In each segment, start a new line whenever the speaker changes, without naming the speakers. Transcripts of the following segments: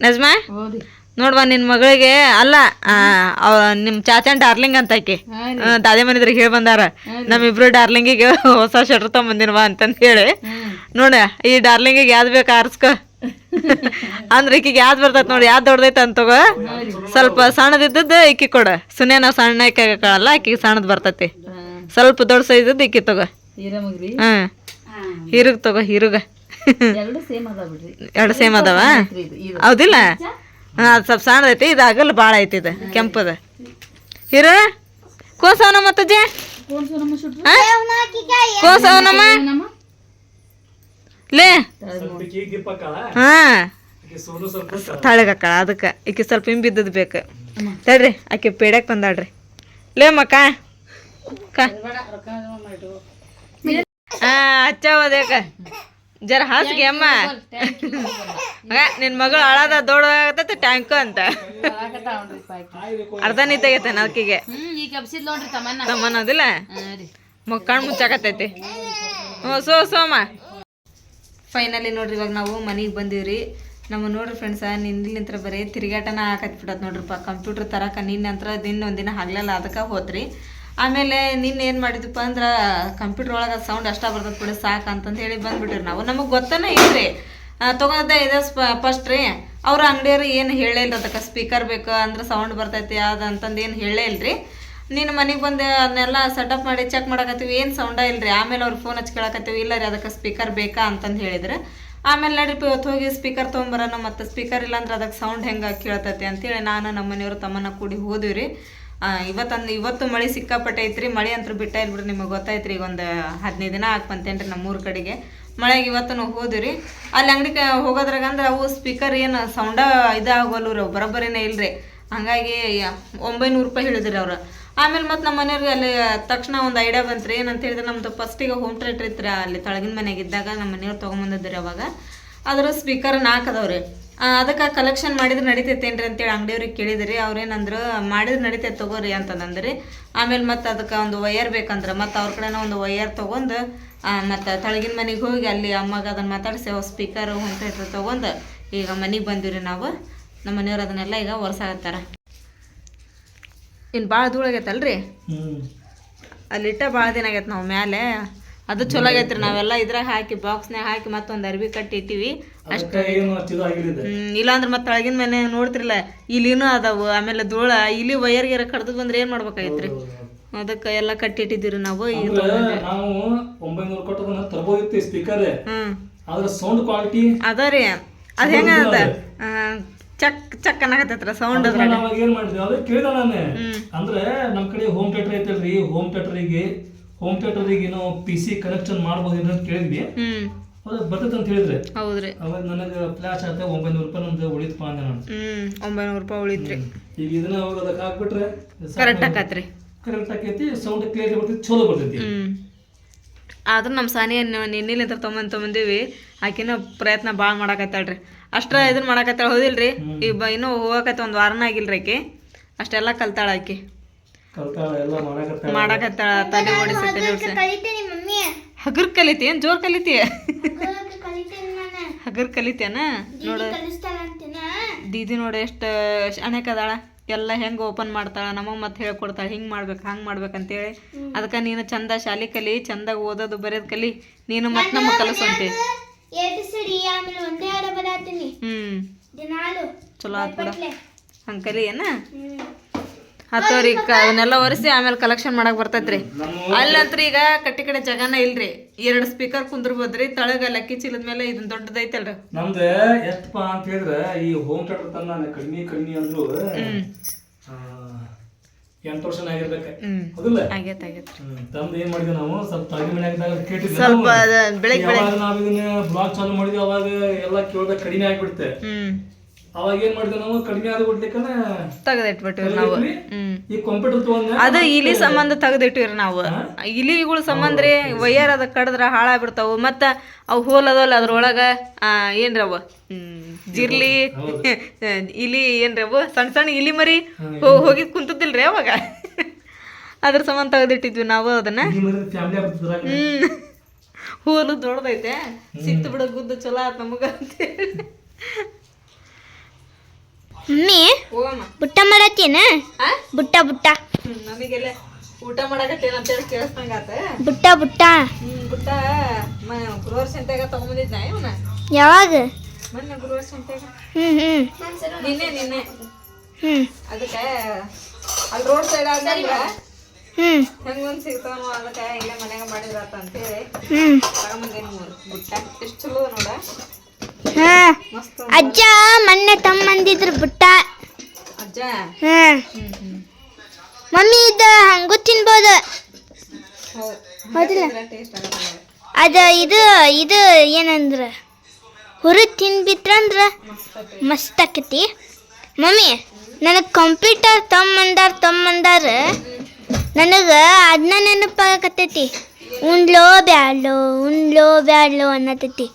ನಜ್ಮಾ? ನೋಡ್ವಾ ನಿನ್ ಮಗಳಿಗೆ ಅಲ್ಲ ಆ, ಅವ ನಿಮ್ ಚಾಚನ್ ಡಾರ್ಲಿಂಗ್ ಅಂತ ಆಕಿ ದಾದೆ ಮನಿದ್ರಿಗೆ ಹೇಳಿ ಬಂದಾರ. ನಮ್ಮಿಬ್ರು ಡಾರ್ಲಿಂಗಿಗೆ ಹೊಸ ಶರ್ಟ್ ತಗೊಂಬಂದಿನವಾ ಅಂತಂದು ಹೇಳಿ. ನೋಡ ಈ ಡಾರ್ಲಿಂಗಿಗೆ ಯಾವ್ದು ಬೇಕು ಆರಿಸ್ಕೊ. ಅಂದ್ರೆ ಈಕಿಗೆ ಯಾವ್ದು ಬರ್ತೈತೆ ನೋಡಿ ಯಾವ್ದು ದೊಡ್ಡದೈತೆ ಅಂತ ತಗೋ. ಸ್ವಲ್ಪ ಸಣ್ಣದಿದ್ದದ್ದು ಈಕಿ ಕೊಡ. ಸುನೆ ನಾವು ಸಣ್ಣ ಕಾಳಲ್ಲ ಆಕಿಗೆ ಸಣ್ಣದು ಬರ್ತೈತಿ. ಸ್ವಲ್ಪ ದೊಡ್ಡ ಸೈಜ್ ಇಕ್ಕಿ ಈಕಿ ತಗೋ. ಹಾಂ. ಹೀರುಗ್ ತಗೋ ಹೀರುಗ.
ಎರಡು ಸೇಮ್ ಅದಾವ
ಹೌದಿಲ್ಲ? ಹಾ ಅದು ಸ್ವಲ್ಪ ಸಣ್ಣದೈತಿ ಇದು ಆಗಲ್ಲ ಭಾಳ ಐತಿ ಇದು ಕೆಂಪದ ಹೀರು ಕೋಸವನ ಮತ್ತಜ್ಜಿ ಕೋಸವನಮ್ಮ
ನಮ್ಮ
ಲೇ.
ತಳಗ್
ಹಾ. ತಳಗಕ್ಕಳ ಅದಕ್ಕೆ. ಈಕೆ ಸ್ವಲ್ಪ ಹಿಂಬಿದ್ದದ್ ಬೇಕು. ತಡ್ರಿ ಆಕೆ ಪೇಡಕ್ಕೆ ಬಂದಾಳ್ರಿ. ಲೇ ಮಕ್ಕ. ಕ. ಹಚ್ಚ ಹಚ್ಚವದೇಕ ಜರ ಹಾಸಿಗೆ ಅಮ್ಮ. ಮಗ ನಿನ್ ಮಗಳು ಅಳದ ದೊಡ್ಡದಾಗತ್ತ ಟ್ಯಾಂಕು ಅಂತ. ಅರ್ಧ ನಿಂತಾಗೈತೆ ಅದಕ್ಕಿಗೆ
ಹ್ಮ್ ಈಗ
ಮಕ್ಕಳು ಕಣ್ಣು ಮುಚ್ಚಾಕತ್ತೈತಿ. ಹ್ಞೂ ಸೋ ಸೋಮ. ಫೈನಲಿ ನೋಡ್ರಿ ಇವಾಗ ನಾವು ಮನೆಗೆ ಬಂದೀವ್ರಿ. ನಮ್ಮ ನೋಡ್ರಿ ಫ್ರೆಂಡ್ಸ ನಿನ್ನಿಂತ್ರ ಬರೀ ತಿರುಗಾಟನ ಬಿಡತ್ ನೋಡ್ರಿಪ್ಪ. ಕಂಪ್ಯೂಟರ್ ತರಕ ನಿನ್ನ ನಂತರ ದಿನ ಒಂದಿನ ಹಗ್ಲಲ್ಲ ಅದಕ್ಕೆ ಹೋತ್ರಿ ಆಮೇಲೆ ನಿನ್ನ ಏನು ಮಾಡಿದ್ವಿಪ್ಪ ಅಂದ್ರೆ ಕಂಪ್ಯೂಟರ್ ಒಳಗೆ ಸೌಂಡ್ ಅಷ್ಟ ಬರ್ತದೆ ಕೂಡ ಸಾಕು ಅಂತಂದು ಹೇಳಿ ಬಂದ್ಬಿಟ್ರಿ ನಾವು. ನಮಗೆ ಗೊತ್ತನ ಇಲ್ರಿ. ತೊಗೊಂಡ ಇದೆ ಫಸ್ಟ್ ರೀ, ಅವ್ರ ಅಂಗಡಿಯವ್ರು ಏನು ಹೇಳೇ ಇಲ್ಲ ಅದಕ್ಕೆ ಸ್ಪೀಕರ್ ಬೇಕು ಅಂದ್ರೆ ಸೌಂಡ್ ಬರ್ತೈತಿ ಅದು ಅಂತಂದು ಏನು ಹೇಳೇ ಇಲ್ರಿ. ನೀನು ಮನೆಗೆ ಬಂದು ಅದನ್ನೆಲ್ಲ ಸೆಟಪ್ ಮಾಡಿ ಚೆಕ್ ಮಾಡಕತ್ತೀವಿ, ಏನು ಸೌಂಡ ಇಲ್ರಿ. ಆಮೇಲೆ ಅವ್ರು ಫೋನ್ ಹಚ್ಚಿ ಕೇಳಕತ್ತೀವಿ, ಇಲ್ಲ ರೀ ಅದಕ್ಕೆ ಸ್ಪೀಕರ್ ಬೇಕಾ ಅಂತಂದು ಹೇಳಿದ್ರು. ಆಮೇಲೆ ನಡಿಪ ಇವತ್ತು ಹೋಗಿ ಸ್ಪೀಕರ್ ತೊಗೊಂಬರೋಣ, ಮತ್ತು ಸ್ಪೀಕರ್ ಇಲ್ಲ ಅಂದ್ರೆ ಅದಕ್ಕೆ ಸೌಂಡ್ ಹೆಂಗೆ ಕೇಳ್ತೈತಿ ಅಂತೇಳಿ ನಾನು ನಮ್ಮ ಮನೆಯವರು ತಮ್ಮನ್ನ ಕೂಡಿ ಹೋದಿವಿ ರೀ. ಇವತ್ತಂದು ಇವತ್ತು ಮಳೆ ಸಿಕ್ಕಾಪಟ್ಟೆ ಐತ್ರಿ ಮಳೆ ಅಂತೂ ಬಿಟ್ಟ ಇಲ್ಬಿಡ್ರಿ, ನಿಮಗೆ ಗೊತ್ತಾಯ್ತ್ರಿ. ಈಗ ಒಂದು ಹದಿನೈದು ದಿನ ಹಾಕ್ಬಂತೇನ್ರಿ ಬಂತೇನ್ರಿ ನಮ್ಮೂರ ಕಡೆಗೆ. ಮಳೆಗೆ ಇವತ್ತು ನಾವು ರೀ ಅಲ್ಲಿ ಅಂಗಡಿ ಹೋಗೋದ್ರಾಗ ಅಂದ್ರೆ ಅವು ಸ್ಪೀಕರ್ ಏನು ಸೌಂಡ ಇದಾಗವಲ್ಲು ರೀ, ಬರೋಬ್ಬರಿನೇ ಇಲ್ರಿ. ಹಂಗಾಗಿ ಒಂಬೈನೂರು ರೂಪಾಯಿ ಹೇಳಿದ್ರಿ ಅವ್ರು. ಆಮೇಲೆ ಮತ್ತು ನಮ್ಮ ಮನೆಯವ್ರಿಗೆ ಅಲ್ಲಿ ತಕ್ಷಣ ಒಂದು ಐಡಿಯಾ ಬಂತ್ರಿ. ಏನಂತ ಹೇಳಿದ್ರೆ ನಮ್ಮದು ಫಸ್ಟಿಗೆ ಹೋಮ್ ಥಿಯೇಟ್ರ್ ಇತ್ತು ಅಲ್ಲಿ ತಳಗಿನ ಮನೆಗೆ ಇದ್ದಾಗ ನಮ್ಮ ಮನೆಯವ್ರು ತೊಗೊಂಬಂದಿದ್ರಿ ಅವಾಗ. ಅದ್ರ ಸ್ಪೀಕರ್ ನಾಲ್ಕು ಅದಾವ್ರಿ. ಅದಕ್ಕೆ ಕಲೆಕ್ಷನ್ ಮಾಡಿದ್ರೆ ನಡಿತೈತೇನ್ರಿ ಅಂತೇಳಿ ಅಂಗಡಿಯವ್ರಿಗೆ ಕೇಳಿದ್ರಿ. ಅವ್ರೇನಂದ್ರು ಮಾಡಿದ್ರೆ ನಡಿತೈತೆ ತಗೋರಿ ಅಂತಂದ್ರಿ ಆಮೇಲೆ ಮತ್ತೆ ಅದಕ್ಕೆ ಒಂದು ವಯರ್ ಬೇಕಂದ್ರೆ ಮತ್ತು ಅವ್ರ ಕಡೆನ ಒಂದು ವಯರ್ ತೊಗೊಂಡು ಮತ್ತು ತಳಗಿನ ಮನೆಗೆ ಹೋಗಿ ಅಲ್ಲಿ ಅಮ್ಮಗೆ ಅದನ್ನು ಮಾತಾಡಿಸಿ ಅವು ಸ್ಪೀಕರ್ ಹೊಂಟೈತೆ ತಗೊಂಡು ತೊಗೊಂಡು ಈಗ ಮನೆಗೆ ಬಂದಿವ್ರಿ ನಾವು. ನಮ್ಮ ಮನೆಯವ್ರು ಅದನ್ನೆಲ್ಲ ಈಗ ಒರ್ಸಾಕತ್ತಾರ. ಇನ್ನು ಭಾಳ ಧೂಳಾಗೈತಲ್ರಿ ಅಲ್ಲಿಟ್ಟ ಭಾಳ ದಿನ ಆಗೈತೆ ನಾವು ಮ್ಯಾಲೆ. ಅದು ಚಲೋ ಆಗೈತ್ರಿ ನಾವೆಲ್ಲ ಇದ್ರಾಗ ಹಾಕಿ ಬಾಕ್ಸ್ನಾಗ ಹಾಕಿ ಮತ್ತೊಂದು ಅರ್ಬಿ ಕಟ್ಟಿ ಇಟ್ಟಿವಿ. ಅಷ್ಟು ಇಲ್ಲಾಂದ್ರೆ ಮತ್ತೆ ಒಳಗಿನ ಮನೆ ನೋಡ್ತಿರಲ್ಲ ಇಲಿನೂ ಅದಾವು ಆಮೇಲೆ ಧೂಳ ಇಲಿ ವೈರ್ ಗಿರ ಕಡ್ದು ಬಂದ್ರೆ ಏನ್ ಮಾಡ್ಬೇಕಾಗಿತ್ರಿ? ಅದಕ್ಕೆ ಎಲ್ಲ ಕಟ್ಟಿಟ್ಟಿದ್ದೀರಿ ನಾವು
ಅಂದ್ರೆ ನಾವು ಒಂಬೈನೂರು ಕೊಟ್ಟದನ್ನ ತರ್ಬೋದಿತ್ತು ಸ್ಪೀಕರ್ ಅದ್ರ ಸೌಂಡ್ ಕ್ವಾಲಿಟಿ
ಅದ ರೀ ಅದ ಹೆಂಗ ಅದ? ಚಕ್ ಚಕ್ ಅನ್ನಕತ್ತೈತ್ರ ಸೌಂಡ್ ಅದ್ರ
ಏನ್ ಮಾಡಿದ್ವಿ ಅದೇ ಕೇಳಿದ ನಾನು. ಅಂದ್ರೆ ನಮ್ ಕಡೆ ಹೋಮ್ ಥಿಯೇಟರ್ ಐತಲ್ರಿ ಹೋಮ್ ಥಿಯೇಟರಿಗೆ ಹೋಮ್ ಥಿಯೇಟರ್ ಏನೋ ಪಿ ಸಿ ಕನೆಕ್ಷನ್ ಮಾಡಬಹುದು ಅಂತ ಕೇಳಿದ್ವಿ. ಬರ್ತೈತೆ ಅಂತ ಹೇಳಿದ್ರೆ?
ಹೌದ್ರಿ.
ಅವಾಗ ನನಗೆ ಫ್ಲಾಶ್ ಆತ ಒಂಬೈನೂರು ರೂಪಾಯಿ ನಂದು ಉಳಿತಪ್ಪ ಅಂದೆ ನಾನು.
ಒಂಬೈನೂರು ರೂಪಾಯಿ ಉಳಿತ್ರಿ.
ಈಗ ಇದನ್ನ ಅವಾಗ ಅದಕ್ಕೆ ಹಾಕ್ಬಿಟ್ರೆ
ಕರೆಕ್ಟ್ ಆಕತ್ರಿ.
ಕರೆಕ್ಟ್ ಆಕೈತಿ ಸೌಂಡ್ ಕ್ಲಿಯರ್ ಬರ್ತೈತಿ ಚಲೋ ಬರ್ತೈತಿ.
ಆದ್ರೂ ನಮ್ಮ ಸಾನಿ ನಿನ್ನಿಲಿಂದ ತೊಗೊಂಬಂದ್ ತೊಗೊಂಬಂದಿವಿ. ಆಕಿನ ಪ್ರಯತ್ನ ಭಾಳ ಮಾಡಾಕತ್ತಾಳ್ರಿ. ಅಷ್ಟ ಇದನ್ನ ಮಾಡಾಕತ್ತಾಳ ಹೌದಿಲ್ರಿ? ಈಗ ಬ- ಇನ್ನೂ ಹೋಗಕತ್ತ ಒಂದು ವಾರನ ಆಗಿಲ್ರಿ ಆಕೆ. ಅಷ್ಟೆಲ್ಲ ಕಲ್ತಾಳ ಆಕಿ.
ಮಾಡಕತ್ತಾಳ.
ಮಾಡಾಕತ್ತಾಳ ತಲೆ ಓಡಿಸಿ ತಲೆ ಓಡಿಸಿ ಹಗರ್ ಕಲಿತಿ ಏನ್ ಜೋರ್ ಕಲಿತಿ? ಹಗರ್ ಕಲಿತೇನ ನೋಡ. ದೀದಿ ನೋಡಿ ಎಷ್ಟು ಅದಾಳ. ಎಲ್ಲ ಹೆಂಗೆ ಓಪನ್ ಮಾಡ್ತಾಳ ನಮಗೆ ಮತ್ತೆ ಹೇಳ್ಕೊಡ್ತಾಳ ಹಿಂಗೆ ಮಾಡ್ಬೇಕು ಹಂಗೆ ಮಾಡ್ಬೇಕು ಅಂತೇಳಿ. ಅದಕ್ಕೆ ನೀನು ಚಂದ ಶಾಲಿ ಕಲಿ ಚಂದ ಓದೋದು ಬರೆಯೋದು ಕಲಿ ನೀನು ಮತ್ತೆ ನಮ್ಮ ಕಲಿಸಂತೆ. ಹ್ಮ್.
ದಿನಾಲು.
ಚಲೋ ಆತ್ ಬಿಡ. ಹಂಗೆ ಕಲಿ ಏನ
ಹ್ಮ್.
ಹತ್ತೋರಿ ಅವನ್ನೆಲ್ಲ ಒರೆಸಿ ಆಮೇಲೆ ಕಲೆಕ್ಷನ್ ಮಾಡಕ್ ಬರ್ತೈತ್ರಿ. ಅಲ್ಲಂತ್ರ ಈಗ ಕಟ್ಟಿ ಕಡೆ ಜಗನ ಇಲ್ರಿ. ಎರಡು ಸ್ಪೀಕರ್ ಕುಂದ್ರಬೋದ್ರಿ ತಳಗ ಲಕ್ಕಿ ಚೀಲದ ಮೇಲೆ ಇದನ್ ದೊಡ್ಡದೈತಲ್ರಿ.
ನಮ್ದು ಎಷ್ಟಪ್ಪ ಅಂತ ಹೇಳಿದ್ರೆ ಈ ಹೋಮ್ ಥಿಯೇಟರ್ ತನ್ನ ನಾನು ಕಡಿಮೆ ಕಡಿಮೆ ಅಂದ್ರು ಎಂಟು ವರ್ಷ ಆಗಿರ್ಬೇಕು.
ಹ್ಮ್.
ಹೌದಿಲ್ಲ?
ಆಗೇತ್ ಆಗೇತ್
ಹ್ಮ್. ತಂದು ಏನ್ ಮಾಡಿದ್ವಿ ನಾವು? ಸ್ವಲ್ಪ ತಳಗಿ ಮನ್ಯಾಗ ಕೇಳಿದ್ವಿ
ಸ್ವಲ್ಪ ಬೆಳಗ್ಗೆ
ಯಾವಾಗ ಇದನ್ನ ಬ್ಲಾಗ್ ಚಾಲು ಮಾಡಿದ್ವಿ ಅವಾಗ ಎಲ್ಲ ಕೇಳ್ದಾಗ ಕಡಿಮೆ ಆಗ್ಬಿಡುತ್ತೆ ಅವಾಗ ಏನ್ ಮಾಡಿದ್ವಿ ನಾವು? ಕಡಿಮೆ ಆಗ್ಬಿಡ್ಲಿಕ್ಕನ
ತೆಗೆದಿಟ್ಬಿಟ್ಟಿವಿ ನಾವು.
ಈ ಕಂಪ್ಯೂಟರ್ ತಗೊಂಡ
ಅದು ಇಲಿ ಸಂಬಂಧ ತೆಗೆದಿಟ್ಟಿವ್ರಿ ನಾವು. ಇಲಿಗಳ ಸಂಬಂಧ ರೀ ವೈಯರ್ ಅದ ಕಡದ್ರ ಹಾಳಾಗ್ಬಿಡ್ತಾವು. ಮತ್ತ ಅವು ಹೋಲ್ ಅದಲ್ಲ ಅದ್ರೊಳಗ ಅವು? ಜಿರ್ಲಿ ಇಲಿ ಏನ್ರಿ ಅವು? ಸಣ್ಣ ಸಣ್ಣ ಇಲಿ ಮರಿ ಹೋಗಿ ಕುಂತದಿಲ್ರಿ ಅವಾಗ? ಅದ್ರ ಸಂಬಂಧ ತೆಗೆದಿಟ್ಟಿದ್ವಿ ನಾವು ಅದನ್ನ. ಹ್ಮ್. ಹೋಲು ದೊಡ್ಡದೈತೆ. ಸಿಕ್ತು ಬಿಡ ಗುದ್ದು ಚಲೋ ಆತ್ ನಮಗ ಅಂತೇಳಿ
ಮಮ್ಮಿ
ಊಟ
ಬುಟ್ಟ ಮಾಡತ್ತೇನ? ಬುಟ್ಟ ಬುಟ್ಟ.
ನಮಗೆಲ್ಲ ಊಟ ಮಾಡಕತ್ತೇನ ಅಂತೇಳಿ ಕೇಳಿಸ್ದಂಗಾತ
ಬುಟ್ಟ ಬುಟ್ಟ.
ಬುಟ್ಟ ಗುರುವಾರ ಸಂತ್ಯಾಗ ತಗೊಂಬಂದಿದ್ನ ಇವನ
ಯಾವಾಗ?
ಮೊನ್ನೆ ಗುರುವಾರ ಸಂತ್ಯಾಗ
ಹ್ಮ್ ಹ್ಮ್.
ನಿನ್ನೆ ನಿನ್ನೆ.
ಹ್ಮ್.
ಅದಕ್ಕೆ ಅಲ್ಲಿ ರೋಡ್ ಸೈಡ್ ಆದಂಗ
ಹ್ಮ್.
ಹೆಂಗ್ ಒಂದ್ ಸಿಗ್ತಾವ ಅದಕ್ಕೆ ಇಲ್ಲೇ ಮನ್ಯಾಗ ಮಾಡಿದ್ರಾತ ಅಂತೇಳಿ
ಹ್ಮ್.
ತಗೊಂಬಂದೇನಿ ಮೂರು ಬುಟ್ಟ ಎಷ್ಟು ಚಲೋ ನೋಡ. ಮಸ್ತ್
ಅಜ್ಜ ಮೊನ್ನೆ ತಮ್ಮಂದಿದ್ರು ಬುಟ್ಟ. ಹ್ಮ್. ಮಮ್ಮಿ ಇದು ಹಂಗೂ ತಿನ್ಬೋದು.
ಹೌದು. ಟೇಸ್ಟ್
ಅದ. ಇದು ಇದು ಏನಂದ್ರ? ಹುರಿ ತಿನ್ಬಿಟ್ರಂದ್ರ ಮಸ್ತ್ ಆಕತಿ. ಮಮ್ಮಿ ನನಗೆ ಕಂಪ್ಯೂಟರ್ ತಮ್ಮಂದಾರ ತಮ್ಮಂದಾರ ನನಗೆ ಅದನ್ನ ನೆನಪಾಗತ್ತೈತಿ ಉಂಡ್ಲೋ ಬ್ಯಾಡ್ಲೋ ಉಂಡ್ಲೋ ಬ್ಯಾಡ್ಲೋ ಅನ್ನತೈತಿ.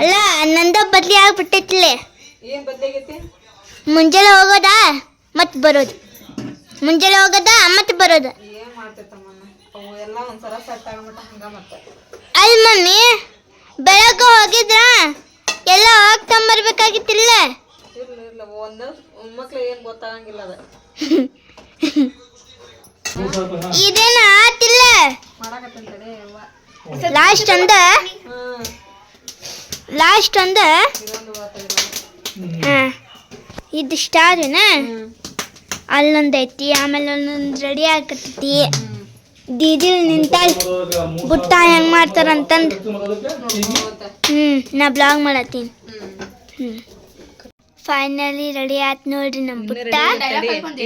ಅಲ್ಲ ನಂದ ಬದ್ಲಿ ಆಗ್ಬಿಟ್ಟೈತಿಲ್ಲ.
ಏನ್ ಬದಲಾಗೈತಿ
ಮುಂಜಾನೆ ಹೋಗೋದಾ ಮತ್ತೆ ಬರೋದು. ಮುಂಜಾನೆ ಹೋಗೋದಾ ಮತ್ತೆ ಬರೋದು.
ಏನ್ ಮಾಡ್ತೈತಮ್ಮನ್ನ ಅವು ಎಲ್ಲ ಒಂದ್ಸಲ ಸೆಟ್ ಆಗಮಟ್ಟ ಹಂಗ ಮತ್ತೆ.
ಅಲ್ಲಿ ಮಮ್ಮಿ ಬೆಳಗ್ಗೆ ಹೋಗಿದ್ರ ಎಲ್ಲ ಹೋಗಿ ತಂಬರ್ಬೇಕಾಗಿತ್ತಿಲ್ಲ
ಇರ್ಲಿ ಇರ್ಲ. ಒಂದ ಮಕ್ಳು ಏನ್ ಗೊತ್ತಾಗಂಗಿಲ್ಲ ಅದ.
ಒಂದ್ ಸ್ವಲ್ಪ ಹಾ.
ಇದೇನ ಆತಿಲ್ಲ ಲಾಸ್ಟ್ ಅಂದ ಲಾಸ್ಟ್ ಅಂದ. ಹಾ. ಇದು
ಸ್ಟಾರ್
ಅಲ್ಲೊಂದ್ ಐತಿ ಆಮೇಲೆ ಒಂದೊಂದು ರೆಡಿ ಆಗತ್ತೈತಿ
ದೀದಿಲ್ ಮೂರ್
ಬುಟ್ಟ ಹೆಂಗ್ ಮಾಡ್ತಾರಂತಂದ್. ಹ್ಮ್ ನಾ ಬ್ಲಾಗ್ ಮಾಡತ್ತೀನಿ. ಫೈನಲಿ ರೆಡಿ ಆಯ್ತು ನೋಡ್ರಿ ನಮ್ಮ ಬುಟ್ಟ.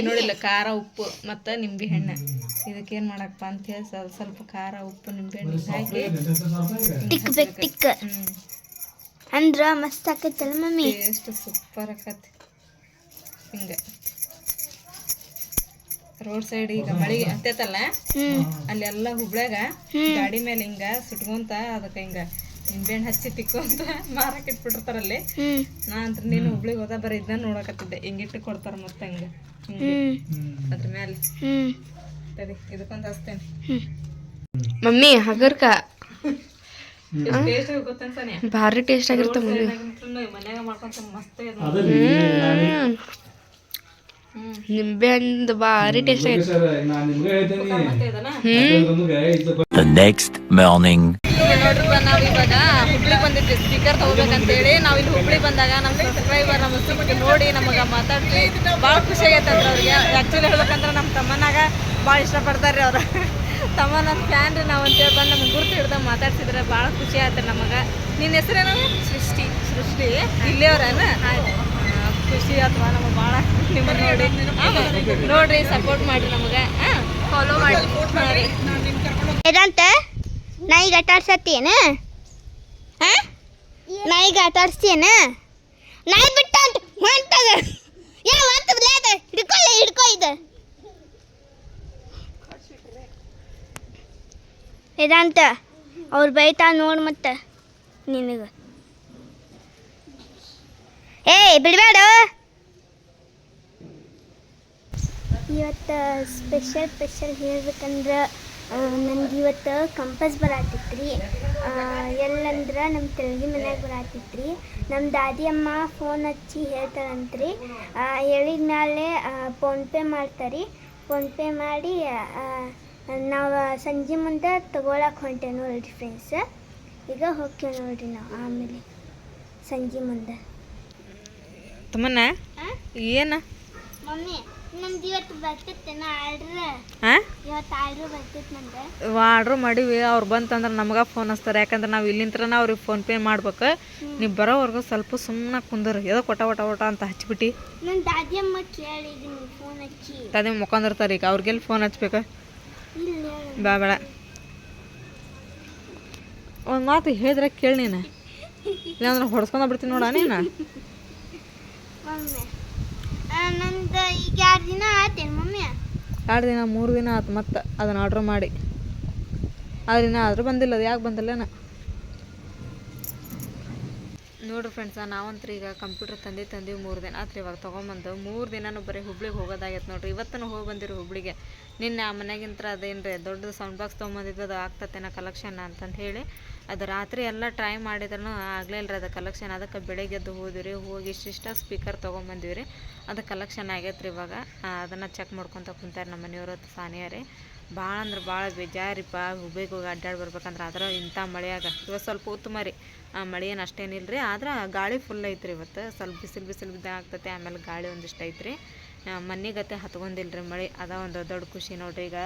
ನೋಡಿಲ್ಲ ಖಾರ ಉಪ್ಪು ಮತ್ತ ನಿಂಬೆ ಹಣ್ಣು ಇದಕ್ಕೆ ಏನು ಮಾಡಕ್ಕಪ್ಪ ಅಂತ ಹೇಳಿ ಸ್ವಲ್ಪ ಸ್ವಲ್ಪ ಖಾರ ಉಪ್ಪು ನಿಂಬೆ ಹಣ್ಣು ಹಾಕಿ. ಟಿಕ್
ಅಂದ್ರ ಮಸ್ತ್ ಆಕೈತಲ್ಲ ಮಮ್ಮಿ?
ಟೇಸ್ಟ್ ಸೂಪರ್ ಆಕತಿ ಹಿಂಗೆ. ರೋಡ್ ಸೈಡ್ ಈಗ ಮಳಿ ಹತ್ತೈತಲ್ಲ ಅಲ್ಲೆಲ್ಲ ಹುಬ್ಳ್ಯಾಗ ಗಾಡಿ ಮೇಲೆ ಹಿಂಗ ಸುಟ್ಕೊಂತ ಅದಕ್ಕೆ ಹಿಂಗ ನಿಂಬೆಹಣ್ಣು ಹಚ್ಚಿ ತಿಕ್ಕೊಂತ ಮಾರಕ್ ಇಟ್ಬಿಟ್ಟಿರ್ತಾರಲ್ಲಿ ನಾ ಅಂತ ನೀನು ಹುಬ್ಳಿಗೆ ಹೋದ ಬರೀ ಇದನ್ನ ನೋಡಕತ್ತಿದ್ದೆ. ಹಿಂಗಿಟ್ಟು ಕೊಡ್ತಾರ ಮತ್ತೆ ಹಂಗ. ಅದ್ರ ಮೇಲೆ
ಹ್ಮ್.
ಸರಿ ಇದಕ್ಕೊಂದು ಹಚ್ತೇನೆ.
ಮಮ್ಮಿ ಹಗರ್ಕ. ಭಾರಿ ಟೇಸ್ಟ್ ಆಗಿರ್ತಾವ
ಮನ್ಯಾಗ ಮಾಡ್ಕೊಂತ ಮಸ್ತ್
ನಿಂಬೆ ಹಣ್ಣು ಭಾರಿ ಟೇಸ್ಟ್
ಇದು
The next morning.
ನೋಡ್ರಿಪ್ಪ ನಾವು ಇವಾಗ ಹುಬ್ಳಿ ಬಂದಿದ್ವಿ. ಸ್ಪೀಕರ್ ತಗೋಬೇಕಂತೇಳಿ ನಾವು ಇಲ್ಲಿ ಹುಬ್ಳಿ ಬಂದಾಗ ನಮ್ಮ ಸಬ್ಸ್ಕ್ರೈಬರ್ ನಮ್ಮ ನೋಡಿ ನಮಗೆ ಮಾತಾಡ್ತೀವಿ ಭಾಳ ಖುಷಿ ಆಗೈತೆ ಅಂದ್ರೆ ಅವ್ರಿಗೆ. ಆ್ಯಕ್ಚುಲಿ ಹೇಳ್ಬೇಕಂದ್ರೆ ನಮ್ಮ ತಮ್ಮನಾಗ ಭಾಳ ಇಷ್ಟಪಡ್ತಾರೆ ಅವ್ರು. ತಮ್ಮ ನನ್ನ ಫ್ಯಾನ್ ರೀ ನಾವು ಅಂತೇಳಿ ಬಂದು ನಮ್ಗೆ ಗುರುತು ಹಿಡ್ದು ಮಾತಾಡ್ಸಿದ್ರೆ ಭಾಳ ಖುಷಿ ಆಯ್ತು ನಮಗೆ. ನಿನ್ನ ಹೆಸರೇನು ಸೃಷ್ಟಿ. ಸೃಷ್ಟಿ? ಇಲ್ಲಿಯವ್ರೇನ? ಖುಷಿ ಅಥವಾ ನಮಗೆ ಭಾಳ. ನಿಮ್ಮನ್ನು ನೋಡಿ. ಹಾ, ನೋಡ್ರಿ ಸಪೋರ್ಟ್ ಮಾಡಿರಿ ನಮಗೆ. ಫಾಲೋ ಮಾಡಿ
ಇದಂತ ನಾಯಿಗೆ ಆಟ ಆಡ್ಸತ್ತೇನ ಹಾ? ನಾಯಿಗೆ ಆಟ ಆಡ್ಸ್ತೀಯನ ನಾಯಿ ಬಿಟ್ಟ ಅಂತ ಹೊಂಟದ ಯಾವ ಅಂತದ ಹಿಡ್ಕೊಳ್ಳಿ ಹಿಡ್ಕೊ ಇದು. ಇದಂತ ಅವ್ರು ಬೈತಾ ನೋಡ್ ಮತ್ತೆ ನಿನಗ. ಏಯ್ ಬಿಡಬೇಡ. ಇವತ್ತು ಸ್ಪೆಷಲ್ ಸ್ಪೆಷಲ್ ಹೇಳ್ಬೇಕಂದ್ರೆ ನನ್ಗೆ ಇವತ್ತು ಕಂಪಸ್ ಬರಾತಿತ್ತು ರೀ ಎಲ್ಲಂದ್ರೆ ನಮ್ಮ ತೆಲಗಿ ಮನ್ಯಾಗ ಬರಾತಿತ್ತು ನಮ್ಮ ದಾದಿ ಅಮ್ಮ ಫೋನ್ ಹಚ್ಚಿ ಹೇಳ್ತಾರಂತ್ರಿ ಹೇಳಿದ ಮೇಲೆ ಫೋನ್ಪೇ ಮಾಡ್ತಾರೆ. ಫೋನ್ಪೇ ಮಾಡಿ ನಾವು ಸಂಜೆ ಮುಂದೆ ತಗೊಳಕ್ಕೆ ಹೊಂಟೇವೆ ನೋಡ್ರಿ ಫ್ರೆಂಡ್ಸ್ ಈಗ ಹೋಗ್ತೇವೆ ನೋಡ್ರಿ ನಾವು ಆಮೇಲೆ ಸಂಜೆ ಮುಂದೆ.
ತಮ್ಮನ ಏನ?
ಮಮ್ಮಿ ನಮ್ದು ಇವತ್ತು ಬರ್ತಿತ್ತೇನ ಆರ್ಡ್ರ್ ಇವತ್ತು ಆರ್ಡ್ರ್ ಬರ್ತಿತ್ತು ನಂದು
ಆರ್ಡ್ರ್ ಮಾಡೀವಿ. ಅವ್ರು ಬಂತಂದ್ರೆ ನಮಗೆ ಫೋನ್ ಹಚ್ತಾರೆ. ಯಾಕಂದ್ರೆ ನಾವು ಇಲ್ಲಿಂತ್ರನ ಅವ್ರಿಗೆ ಫೋನ್ ಪೇ ಮಾಡ್ಬೇಕು. ನೀವು ಬರೋವರೆಗೂ ಸ್ವಲ್ಪ ಸುಮ್ಮನೆ ಕುಂದರು. ಏನೋ ಕೊಟ ಒಟ ಒಟ ಅಂತ ಹಚ್ಬಿಟ್ಟು.
ನನ್ನ ದಾದಿಯಮ್ಮ ಫೋನ್ ಹಚ್ಚಿ.
ದಾದಿಯಮ್ಮ ಮುಖಂದಿರ್ತಾರೆ ಈಗ ಅವ್ರಿಗೆಲ್ಲಿ ಫೋನ್ ಹಚ್ಬೇಕು?
ಇಲ್ಲ
ಬಾ ಬೇಡ ಒಂದು ಮಾತು ಹೇಳಿದ್ರೆ ಕೇಳಿ ನೀನು. ಇಲ್ಲಾಂದ್ರೆ ಹೊಡ್ಸ್ಕೊಂಡ ಬಿಡ್ತೀನಿ ನೋಡ ನೀನು.
ನಂದು ಈಗ ಎರಡು ದಿನ ಆತೇನು ಮಮ್ಮಿ?
ಎರಡು ದಿನ? ಮೂರು ದಿನ ಆಯ್ತು ಮತ್ತೆ ಅದನ್ನ ಆರ್ಡ್ರ್ ಮಾಡಿ. ಆದ್ರೆ ದಿನ ಆದ್ರೂ ಬಂದಿಲ್ಲ ಅದು ಯಾಕೆ ಬಂದಿಲ್ಲ ನೋಡ್ರಿ ಫ್ರೆಂಡ್ಸ ನಾವಂತ್ರಿ ಈಗ ಕಂಪ್ಯೂಟರ್ ತಂದೆ ತಂದೀವಿ ಮೂರು ದಿನ ಆತ್ರಿ ಇವಾಗ ತೊಗೊಂಬಂದು. ಮೂರು ದಿನನೂ ಬರೀ ಹುಬ್ಳಿಗೆ ಹೋಗೋದಾಗೈತೆ ನೋಡ್ರಿ. ಇವತ್ತೂ ಹೋಗಿ ಬಂದಿರಿ ಹುಬ್ಳಿಗೆ. ನಿನ್ನೆ ಆ ಮನೆಗಿಂತ ಅದೇನು ರೀ ದೊಡ್ಡ ಸೌಂಡ್ ಬಾಕ್ಸ್ ತೊಗೊಂಬಂದಿದ್ದು ಅದು ಆಗ್ತತೇನೋ ಕಲೆಕ್ಷನ್ ಅಂತಂದು ಹೇಳಿ. ಅದು ರಾತ್ರಿ ಎಲ್ಲ ಟ್ರೈ ಮಾಡಿದ್ರೂ ಆಗಲೇ ಇಲ್ಲರಿ ಅದು ಕಲೆಕ್ಷನ್ ಅದಕ್ಕೆ ಬೆಳಗ್ಗೆ ಎದ್ದು ಹೋದಿರಿ ಹೋಗಿ ಇಷ್ಟಿಷ್ಟ ಸ್ಪೀಕರ್ ತೊಗೊಂಬಂದಿವಿ ರೀ. ಅದು ಕಲೆಕ್ಷನ್ ಆಗೈತೆ ರೀ ಇವಾಗ. ಅದನ್ನು ಚೆಕ್ ಮಾಡ್ಕೊತ ಕುಂತಾರೆ ನಮ್ಮ ಮನೆಯವರು ಸಾನಿಯ ರೀ. ಭಾಳ ಅಂದ್ರೆ ಭಾಳ ಬೇಜಾರಿಪ್ಪ. ಹುಬ್ಳಿಗೆ ಹೋಗಿ ಅಡ್ಡಾಡಿ ಬರ್ಬೇಕಂದ್ರೆ ಆದ್ರೆ ಇಂಥ ಮಳೆಯಾಗ. ಇವತ್ತು ಸ್ವಲ್ಪ ಉತ್ತಮ ರೀ ಮಳೆ ಏನು ಅಷ್ಟೇನಿಲ್ಲ ರೀ ಆದ್ರೆ ಗಾಳಿ ಫುಲ್ ಐತ್ರಿ ಇವತ್ತು. ಸ್ವಲ್ಪ ಬಿಸಿಲು ಬಿಸಿಲು ಬಿದ್ದ ಆಗ್ತೈತೆ. ಆಮೇಲೆ ಗಾಳಿ ಒಂದಿಷ್ಟು ಐತ್ರಿ ಮನೆಗತ್ತೆ ಹತ್ಕೊಂಡಿಲ್ಲ ರೀ ಮಳೆ. ಅದ ಒಂದು ದೊಡ್ಡ ಖುಷಿ ನೋಡ್ರಿ. ಈಗ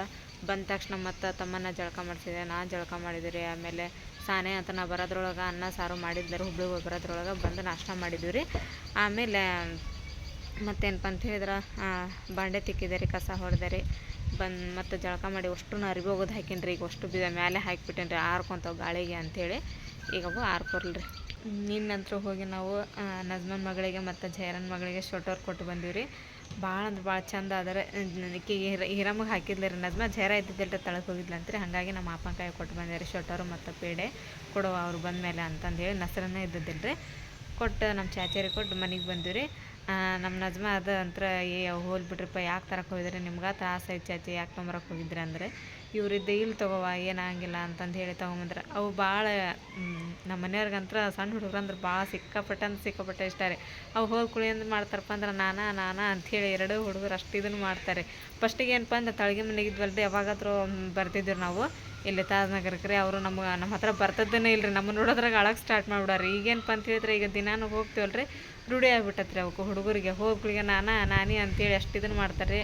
ಬಂದ ತಕ್ಷಣ ಮತ್ತು ತಮ್ಮನ್ನ ಜಳಕ ಮಾಡ್ತಿದ್ದೆ ನಾನು ಜಳಕ ಮಾಡಿದೆ ರೀ. ಆಮೇಲೆ ಸಾನೆ ಅಂತ ನಾವು ಬರೋದ್ರೊಳಗೆ ಅನ್ನ, ಸಾರು ಮಾಡಿದ್ದರು ಹುಬ್ಳಿಗೆ ಬರೋದ್ರೊಳಗೆ ಬಂದು ನಾಷ್ಟ ಮಾಡಿದ್ವಿ ರೀ ಆಮೇಲೆ ಮತ್ತೇನಪ್ಪ ಅಂತ ಹೇಳಿದ್ರೆ ಬಾಂಡೆ ತಿಕ್ಕಿದೆ ರೀ ಕಸ ಹೊಡೆದೆ ರೀ ಬಂದು ಮತ್ತು ಜಳಕ ಮಾಡಿ ಅಷ್ಟು ನಾ ಅರಿವಿ ಹೋಗೋದು ಹಾಕಿನ್ರಿ. ರೀ ಈಗ ಅಷ್ಟು ಬಿದ ಮೇಲೆ ಹಾಕಿಬಿಟ್ಟೇನಿ ರೀ ಆರ್ಕೊಂತಾವ ಗಾಳಿಗೆ ಅಂಥೇಳಿ ಈಗ ಅವು ಆರ್ಕೊಲ್ರಿ ನಿನ್ನಂತರೂ ಹೋಗಿ ನಾವು ನಜ್ಮನ್ ಮಗಳಿಗೆ ಮತ್ತು ಜಯರನ್ ಮಗಳಿಗೆ ಶ್ವೆಟರ್ ಕೊಟ್ಟು ಬಂದೀವಿ ರೀ ಭಾಳ ಅಂದ್ರೆ ಭಾಳ ಚಂದ ಆದರೆ ಈಕಿಗೆ ಹಿರಮಗೆ ಹಾಕಿದ್ಲಿ ರೀ ನದ್ಮ ಜೇರ ಇದ್ದಿದ್ದಿಲ್ಲ ಅಂತ ರೀ ಹಾಗಾಗಿ ನಮ್ಮ ಅಪ್ಪನ ಕೊಟ್ಟು ಬಂದೆ ರೀ ಮತ್ತು ಪೇಡೆ ಕೊಡುವ ಅವ್ರು ಬಂದ ಮೇಲೆ ಅಂತಂದೇಳಿ ನಸರನ್ನೇ ಇದ್ದಿದ್ದಿಲ್ಲ ರೀ ಕೊಟ್ಟು ನಮ್ಮ ಚಾಚೇರಿ ಕೊಟ್ಟು ಮನೆಗೆ ಬಂದ್ವಿ ರೀ ನಮ್ಮ ನಜ್ಮ ಅದು ಅಂತ ಏ ಹೋಲ್ ಬಿಡ್ರಿಪ್ಪ, ಯಾಕೆ ತರಕ್ಕೆ ಹೋಗಿದ್ರಿ? ನಿಮ್ಗೆ ತ್ರಾಸ ಐತೆ ಚಾಚಿ, ಯಾಕೆ ತೊಂಬರಕ್ಕೆ ಹೋಗಿದ್ರಿ ಅಂದ್ರೆ. ಇವ್ರಿದ್ದು ಇಲ್ಲಿ ತಗೋವ ಏನಾಗಿಲ್ಲ ಅಂತಂದು ಹೇಳಿ ತೊಗೊಂಬಂದ್ರೆ. ಅವು ಭಾಳ ನಮ್ಮ ಮನೆಯವ್ರಿಗಂತ್ರ ಸಣ್ಣ ಹುಡುಗರು ಅಂದ್ರೆ ಭಾಳ ಸಿಕ್ಕಾಪಟ್ಟೆ ಅಂದ್ರೆ ಸಿಕ್ಕಾಪಟ್ಟೆ ಇಷ್ಟ ರೀ. ಅವು ಹೋಗಿ ಕುಳಿ ಅಂದ್ರೆ ಮಾಡ್ತಾರಪ್ಪ ಅಂದ್ರೆ, ನಾನಾ ನಾನಾ ಅಂಥೇಳಿ ಎರಡೂ ಹುಡುಗರು ಅಷ್ಟು ಇದನ್ನು ಮಾಡ್ತಾರೆ ಫಸ್ಟಿಗೆ ಏನಪ್ಪ ಅಂದ್ರೆ, ತಳಗೆ ಮನೆಗೆ ಯಾವಾಗಾದರೂ ಯಾವಾಗಾದ್ರೂ ಬರ್ತಿದ್ರು ನಾವು. ಇಲ್ಲಿ ತಾಜ್ನಗರಕ್ಕೆ ರೀ, ಅವರು ನಮ್ಗೆ ನಮ್ಮ ಹತ್ರ ಬರ್ತದೇನೆ ಇಲ್ಲ ರೀ ನಮ್ಮ ನೋಡೋದ್ರಾಗ ಅಳಕ್ಕೆ ಸ್ಟಾರ್ಟ್ ಮಾಡ್ಬಿಡಾರಿ. ಈಗೇನಪ್ಪ ಅಂತ ಹೇಳಿದ್ರೆ, ಈಗ ದಿನಾನು ಹೋಗ್ತೀವಲ್ಲ ರೀ ರೂಢಿ ಆಗ್ಬಿಟ್ಟತ್ರಿ ಅವಕ್ಕೆ ಹುಡುಗರಿಗೆ. ಹೋಗ್ಲಿಗೆ ನಾನಾ, ನಾನಿ ಅಂತೇಳಿ ಅಷ್ಟು ಇದನ್ನು ಮಾಡ್ತಾರೆ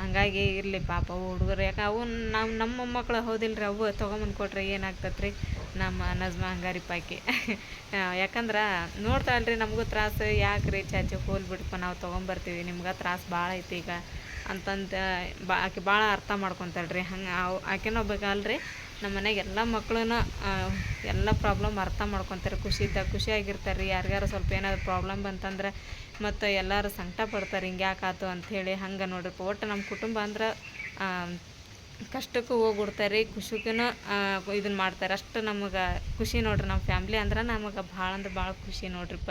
ಹಂಗಾಗಿ ಇರಲಿ ಪಾಪ ಅವು ಹುಡುಗರು. ಯಾಕೆ ಅವು ನಾವು ನಮ್ಮ ಮೊಮ್ಮಕ್ಳು ಹೌದಿಲ್ಲ ರೀ ಅವು ತೊಗೊಂಬಂದು ಕೊಟ್ರೆ ಏನಾಗ್ತದೆ ರೀ ನಮ್ಮ ನಜ್ಮ ಹಂಗಾರಿ ಪಾಕಿ ಯಾಕಂದ್ರೆ ನೋಡ್ತಾಳ್ರಿ ನಮಗೂ ತ್ರಾಸು. ಯಾಕೆ ರೀ ಚಾಚಿ ಹೋಲ್ ಬಿಡಪ್ಪ ನಾವು ತೊಗೊಂಬರ್ತೀವಿ? ನಿಮ್ಗೆ ತ್ರಾಸು ಭಾಳ ಐತಿ ಈಗ. ಅಂತಂತ ಬಾ, ಆಕೆ ಭಾಳ ಅರ್ಥ ಮಾಡ್ಕೊತಾಳೆ ರೀ ಹಂಗೆ ಅವು, ಆಕೆನೂ ಬೇಕಲ್ರಿ ನಮ್ಮ ಮನೆಗೆ ಎಲ್ಲ ಮಕ್ಕಳೂ ಎಲ್ಲ ಪ್ರಾಬ್ಲಮ್ ಅರ್ಥ ಮಾಡ್ಕೊತಾರೆ. ಖುಷಿ ಇದ್ದಾಗ ಖುಷಿಯಾಗಿರ್ತಾರೆ ರೀ ಯಾರಿಗಾರು ಸ್ವಲ್ಪ ಏನಾದ್ರು ಪ್ರಾಬ್ಲಮ್ ಬಂತಂದ್ರೆ ಮತ್ತು ಎಲ್ಲರೂ ಸಂಕಟ ಪಡ್ತಾರೆ ಹಿಂಗೆ ಯಾಕೆ ಆತು ಅಂಥೇಳಿ ಹಂಗೆ ನೋಡ್ರಿಪ್ಪ. ಒಟ್ಟು ನಮ್ಮ ಕುಟುಂಬ ಅಂದ್ರೆ ಕಷ್ಟಕ್ಕೂ ಹೋಗ್ಬಿಡ್ತಾರೆ ರೀ ಖುಷಿಗೂ ಇದನ್ನು ಮಾಡ್ತಾರೆ. ಅಷ್ಟು ನಮಗೆ ಖುಷಿ ನೋಡಿರಿ ನಮ್ಮ ಫ್ಯಾಮ್ಲಿ ಅಂದ್ರೆ ನಮಗೆ ಭಾಳ ಅಂದ್ರೆ ಭಾಳ ಖುಷಿ ನೋಡ್ರಿಪ್ಪ.